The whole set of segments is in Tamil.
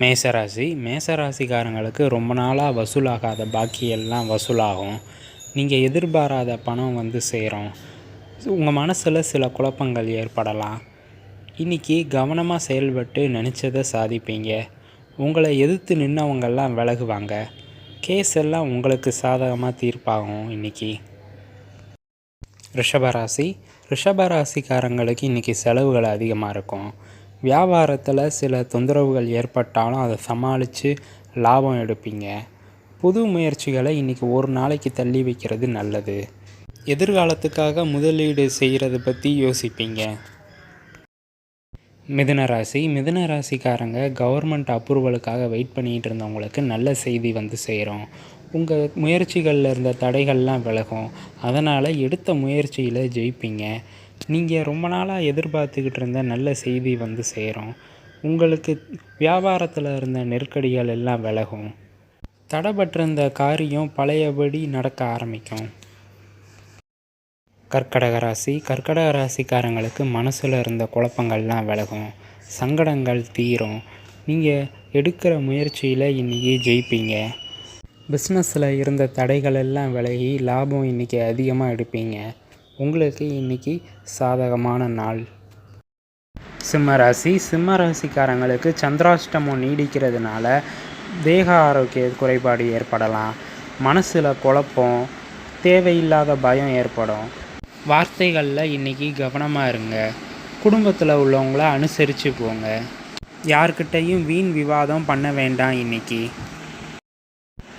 மேசராசி. மேசராசிக்காரங்களுக்கு ரொம்ப நாளாக வசூலாகாத பாக்கி எல்லாம் வசூலாகும். நீங்கள் எதிர்பாராத பணம் வந்து சேரும். உங்கள் மனசில் சில குழப்பங்கள் ஏற்படலாம். இன்றைக்கி கவனமாக செயல்பட்டு நினச்சதை சாதிப்பீங்க. உங்களை எதிர்த்து நின்றவங்கெல்லாம் விலகுவாங்க. கேஸ் எல்லாம் உங்களுக்கு சாதகமாக தீர்ப்பாகும் இன்றைக்கி ரிஷபராசி. ரிஷபராசிக்காரங்களுக்கு இன்றைக்கி செலவுகள் அதிகமாக இருக்கும். வியாபாரத்தில் சில தொந்தரவுகள் ஏற்பட்டாலும் அதை சமாளித்து லாபம் எடுப்பீங்க. புது முயற்சிகளை இன்றைக்கி ஒரு நாளைக்கு தள்ளி வைக்கிறது நல்லது. எதிர்காலத்துக்காக முதலீடு செய்கிறத பற்றி யோசிப்பீங்க. மிதுன ராசி. மிதுன ராசிக்காரங்க கவர்மெண்ட் அப்ரூவலுக்காக வெயிட் பண்ணிகிட்டு இருந்தவங்களுக்கு நல்ல செய்தி வந்து சேரும். உங்கள் முயற்சிகளில் இருந்த தடைகள்லாம் விலகும். அதனால் எடுத்த முயற்சியில் ஜெயிப்பீங்க. நீங்கள் ரொம்ப நாளாக எதிர்பார்த்துக்கிட்டு இருந்த நல்ல செய்தி வந்து சேரும். உங்களுக்கு வியாபாரத்தில் இருந்த நெருக்கடிகள் எல்லாம் விலகும். தடைபட்டிருந்த காரியம் பழையபடி நடக்க ஆரம்பிக்கும். கர்க்கடக ராசி கர்க்கடக ராசிக்காரங்களுக்கு மனசில் இருந்த குழப்பங்கள்லாம் விலகும். சங்கடங்கள் தீரும். நீங்கள் எடுக்கிற முயற்சியில் இன்றைக்கி ஜெயிப்பீங்க. பிஸ்னஸில் இருந்த தடைகள் எல்லாம் விலகி லாபம் இன்றைக்கி அதிகமாக எடுப்பீங்க. உங்களுக்கு இன்றைக்கி சாதகமான நாள். சிம்மராசி சிம்மராசிக்காரங்களுக்கு சிம்ம சந்திராஷ்டமம் நீடிக்கிறதுனால தேக ஆரோக்கிய குறைபாடு ஏற்படலாம். மனசில் குழப்பம் தேவையில்லாத பயம் ஏற்படும். வார்த்தைகளில் இன்றைக்கி கவனமாக இருங்க. குடும்பத்தில் உள்ளவங்கள அனுசரித்து போங்க யார்கிட்டையும் வீண் விவாதம் பண்ண வேண்டாம் இன்றைக்கி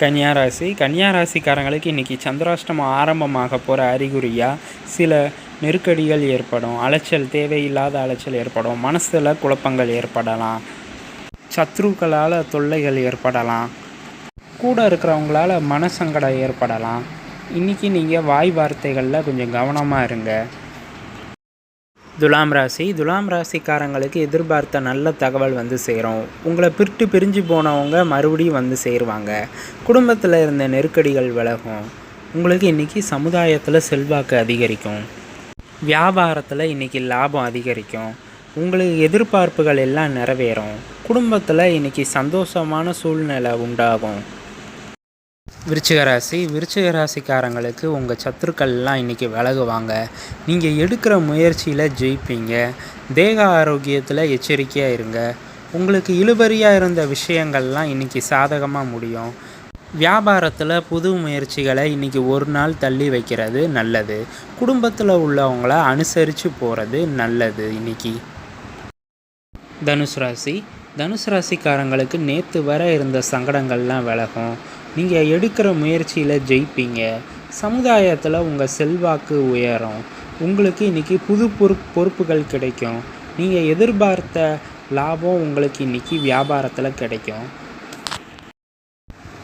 கன்னியாராசி. கன்னியாராசிக்காரங்களுக்கு இன்றைக்கி சந்திராஷ்டமம் ஆரம்பமாக போகிற அறிகுறியாக சில நெருக்கடிகள் ஏற்படும் அலைச்சல் தேவையில்லாத அலைச்சல் ஏற்படும் மனசில் குழப்பங்கள் ஏற்படலாம் சத்ருக்களால் தொல்லைகள் ஏற்படலாம் கூட இருக்கிறவங்களால மனசங்கடம் ஏற்படலாம். இன்றைக்கி நீங்கள் வாய் வார்த்தைகளில் கொஞ்சம் கவனமாக இருங்க. துலாம் ராசி. துலாம் ராசிக்காரங்களுக்கு எதிர்பார்த்த நல்ல தகவல் வந்து சேரும். உங்களை பிரிட்டு பிரிஞ்சு போனவங்க மறுபடியும் வந்து சேருவாங்க. குடும்பத்தில் இருந்த நெருக்கடிகள் விலகும். உங்களுக்கு இன்றைக்கி சமுதாயத்தில் செல்வாக்கு அதிகரிக்கும். வியாபாரத்தில் இன்றைக்கி லாபம் அதிகரிக்கும். உங்களுக்கு எதிர்பார்ப்புகள் எல்லாம் நிறைவேறும். குடும்பத்தில் இன்றைக்கி சந்தோஷமான சூழ்நிலை உண்டாகும். விருச்சிக ராசி. விருச்சிக ராசிக்காரங்களுக்கு உங்கள் சத்துருக்கள்லாம் இன்றைக்கி விலகுவாங்க. நீங்கள் எடுக்கிற முயற்சியில் ஜெயிப்பீங்க. தேக ஆரோக்கியத்தில் எச்சரிக்கையாக இருங்க. உங்களுக்கு இழுபறியாக இருந்த விஷயங்கள்லாம் இன்றைக்கி சாதகமாக முடியும். வியாபாரத்தில் புது முயற்சிகளை இன்றைக்கி ஒரு நாள் தள்ளி வைக்கிறது நல்லது. குடும்பத்தில் உள்ளவங்கள அனுசரித்து போகிறது நல்லது இன்றைக்கி தனுசு ராசி. தனுசு ராசிக்காரங்களுக்கு நேற்று வர இருந்த சங்கடங்கள்லாம் விலகும். நீங்கள் எடுக்கிற முயற்சியில் ஜெயிப்பீங்க. சமுதாயத்தில் உங்கள் செல்வாக்கு உயரும். உங்களுக்கு இன்றைக்கி புது பொறுப்பு பொறுப்புகள் கிடைக்கும். நீங்கள் எதிர்பார்த்த லாபம் உங்களுக்கு இன்றைக்கி வியாபாரத்தில் கிடைக்கும்.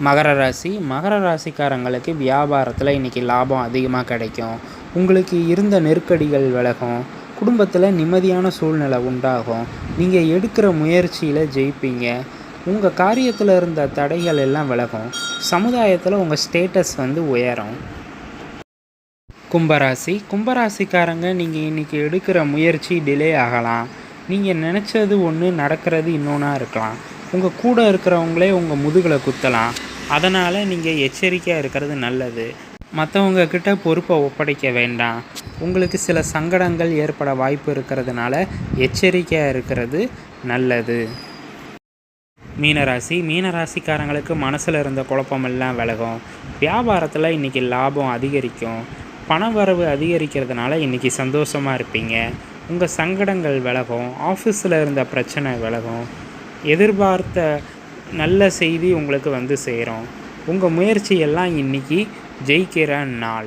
மகர ராசி. மகர ராசிக்காரங்களுக்கு வியாபாரத்தில் இன்றைக்கி லாபம் அதிகமாக கிடைக்கும். உங்களுக்கு இருந்த நெருக்கடிகள் விலகும். குடும்பத்தில் நிம்மதியான சூழ்நிலை உண்டாகும். நீங்கள் எடுக்கிற முயற்சியில் ஜெயிப்பீங்க. உங்கள் காரியத்தில் இருந்த தடைகள் எல்லாம் விலகும். சமுதாயத்தில் உங்கள் ஸ்டேட்டஸ் வந்து உயரும். கும்பராசி. கும்பராசிக்காரங்க நீங்கள் இன்றைக்கி எடுக்கிற முயற்சி டிலே ஆகலாம். நீங்கள் நினச்சது ஒன்று நடக்கிறது இன்னொன்றா இருக்கலாம். உங்கள் கூட இருக்கிறவங்களே உங்கள் முதுகில் குத்தலாம். அதனால் நீங்கள் எச்சரிக்கையாக இருக்கிறது நல்லது. மற்றவங்க கிட்ட பொறுப்பை ஒப்படைக்க வேண்டாம். உங்களுக்கு சில சங்கடங்கள் ஏற்பட வாய்ப்பு இருக்கிறதுனால எச்சரிக்கையாக இருக்கிறது நல்லது. மீனராசி மீனராசிக்காரங்களுக்கு மனசில் இருந்த குழப்பமெல்லாம் விலகும். வியாபாரத்தில் இன்றைக்கி லாபம் அதிகரிக்கும். பண வரவு அதிகரிக்கிறதுனால இன்றைக்கி சந்தோஷமாக இருப்பீங்க. உங்கள் சங்கடங்கள் விலகும். ஆஃபீஸில் இருந்த பிரச்சனை விலகும். எதிர்பார்த்த நல்ல செய்தி உங்களுக்கு வந்து சேரும். உங்கள் முயற்சியெல்லாம் இன்றைக்கி ஜெயிக்கிற நாள்.